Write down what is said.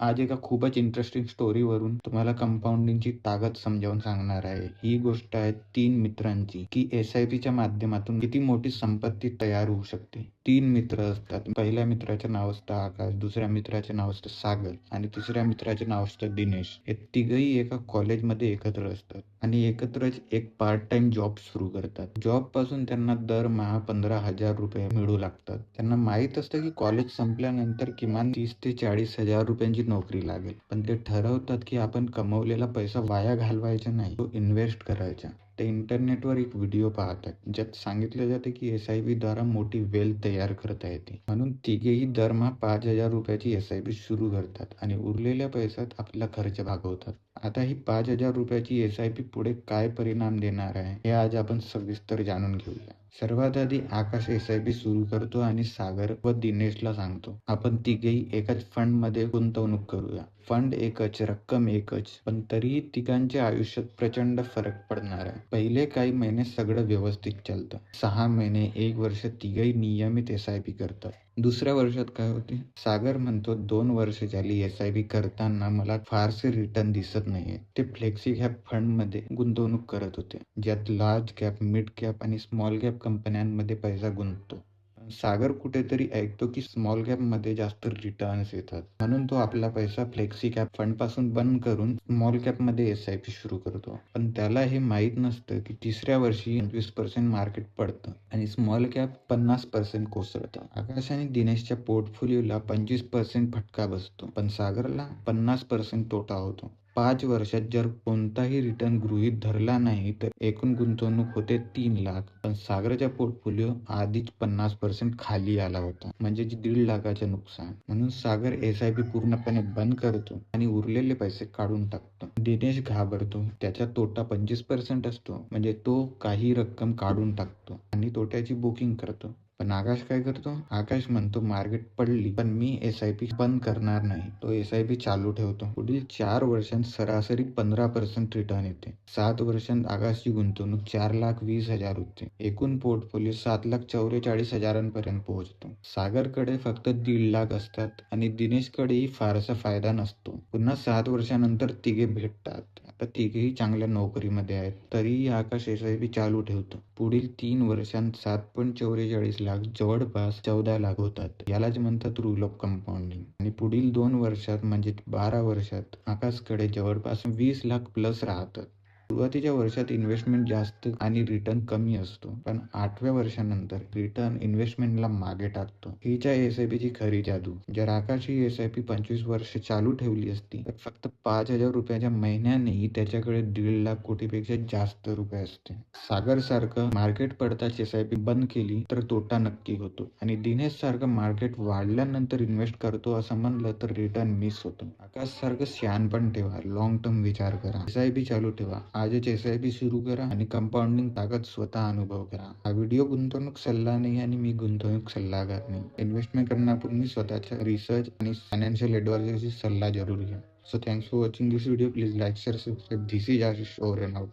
आज एका खूपच इंटरेस्टिंग स्टोरीवरून तुम्हाला कंपाऊंडिंगची ताकद समजावून सांगणार आहे. ही गोष्ट आहे तीन मित्रांची की एस-आय-पीच्या माध्यमातून किती मोठी संपत्ती तयार होऊ शकते. तीन मित्र असतात. पहिल्या मित्राचे नाव असतं आकाश, दुसऱ्या मित्राचे नाव असतं सागर आणि तिसऱ्या मित्राचे नाव असतं दिनेश. हे तिघही एका कॉलेजमध्ये एकत्र असतात आणि एकत्रच एक पार्ट टाइम जॉब सुरू करतात. जॉबपासून त्यांना दरमहा पंधरा हजार रुपये मिळू लागतात. त्यांना माहीत असतं की कॉलेज संपल्यानंतर किमान तीस ते चाळीस हजार रुपयांची नोकरी लागेल. पण ते ठरवतात की आपण कमवलेला पैसा वाया घालवायचा नाही, तो इन्व्हेस्ट करायचा. ते इंटरनेटवर एक व्हिडिओ पाहतात, ज्यात सांगितले जाते की एस आय बी द्वारा मोठी वेल्थ तयार करता येते. म्हणून तिघेही दरमहा पाच हजार रुपयाची एस-आय-पी सुरू करतात आणि उरलेल्या पैशात आपला खर्च भागवतात. आता ही पाच हजार रुपयाची एस-आय-पी पुढे काय परिणाम देणार आहे, हे आज आपण सविस्तर जाणून घेऊया. सर्वात आधी आकाश एस-आय-पी सुरू करतो आणि सागर व दिनेशला सांगतो, आपण तिघेही एकाच फंडमध्ये गुंतवणूक करूया. फंड एकच, रक्कम एकच, पण तरीही तिघांच्या आयुष्यात प्रचंड फरक पडणार आहे. पहिले काही महिने सगळं व्यवस्थित चालतं. सहा महिने, एक वर्ष तिघही नियमित एस-आय-पी करतात. दुसऱ्या वर्षात काय होते? सागर म्हणतो, दोन वर्ष झाली एस-आय-पी करताना मला फारसे रिटर्न दिसत नाहीये. ते फ्लेक्सी कॅप फंडमध्ये गुंतवणूक करत होते, ज्यात लार्ज कॅप, मिड कॅप आणि स्मॉल कॅप कंपन्यांमध्ये पैसा गुंततो. सागर कुठेतरी ऐकतो की स्मॉल कॅपमध्ये जास्त रिटर्न्स येतात. म्हणून तो आपला पैसा फ्लेक्सी कॅप फंडपासून बंद करून स्मॉल कॅपमध्ये एस-आय-पी सुरू करतो. पण त्याला हे माहीत नसतं की तिसऱ्या वर्षी पंचवीस पर्सेंट मार्केट पडतं आणि स्मॉल कॅप पन्नास पर्सेंट कोसळतं. आकाश आणि दिनेशच्या पोर्टफोलिओला पंचवीस पर्सेंट फटका बसतो, पण सागरला पन्नास पर्सेंट तोटा होतो. पाच वर्षात जर कोणताही रिटर्न गृहीत धरला नाही तर एकूण गुंतवणूक होते तीन लाख, पण सागरचा पोर्टफोलिओ आधीच पन्नास पर्सेंट खाली आला होता. म्हणजे दीड लाखाचे नुकसान. म्हणून सागर एस-आय-पी पूर्णपणे बंद करतो आणि उरलेले पैसे काढून टाकतो. दिनेश घाबरतो. त्याचा तोटा पंचवीस पर्सेंट असतो, म्हणजे तो काही रक्कम काढून टाकतो आणि तोट्याची बुकिंग करतो. पण आकाश काय करतो? आकाश म्हणतो, मार्केट पडली पण मी एस-आय-पी बंद करणार नाही. तो एस-आय-पी चालू ठेवतो. पुढील चार वर्षांत सरासरी पंधरा पर्सेंट रिटर्न येते. सात वर्षांत आकाशची गुंतवणूक चार लाख वीस हजार होते. एकूण पोर्टफोलिओ सात लाख चौवेचाळीस हजारांपर्यंत पोहोचतो. सागरकडे फक्त दीड लाख असतात आणि दिनेशकडेही फारसा फायदा नसतो. पुन्हा सात वर्षानंतर तिघे भेटतात. आता तिघेही चांगल्या नोकरीमध्ये आहेत. तरीही आकाश एस-आय-पी चालू ठेवतो. पुढील तीन वर्षांत सात पॉईंट चौवेचाळीस लाख जवळपास चौदा लाख होतात. यालाच म्हणतात रूल ऑफ कंपाऊंडिंग. आणि पुढील दोन वर्षात म्हणजे बारा वर्षात आकाशकडे जवळपास वीस लाख प्लस राहतात. सुरुवातीच्या वर्षात इन्व्हेस्टमेंट जास्त आणि रिटर्न कमी असतो, पण आठव्या वर्षानंतर रिटर्न इन्व्हेस्टमेंटला मागे टाकतो. हिच्या आहे एस-आय-पीची खरी जादू. जर आकाशी एसआयपी एस-आय-पी पंचवीस वर्ष चालू ठेवली असती तर फक्त पाच हजार रुपयाच्या महिन्यानेही त्याच्याकडे दीड लाख कोटीपेक्षा जास्त रुपये असते. सागर सारखं मार्केट पडताच एस-आय-पी बंद केली तर तोटा नक्की होतो आणि दिनेश सारखं मार्केट वाढल्यानंतर इन्व्हेस्ट करतो असं म्हणलं तर रिटर्न मिस होतो. आकाश सारखं आकाशसारखं पण ठेवा, लॉंग टर्म विचार करा. एस-आय-पी चालू ठेवा. आजच एस-आय-पी सुरू करा आणि कंपाऊंडिंग ताकद स्वतः अनुभव करा. हा व्हिडिओ गुंतवणूक सल्ला नाही आणि मी गुंतवणूक सल्लागार नाही. इन्व्हेस्टमेंट करण्यापूर्वी स्वतःचा रिसर्च आणि फायनान्शियल ॲडवायझरशी सल्ला जरूर घ्या. So thanks for watching this video. Please like, share, subscribe. This is Ashish over and out.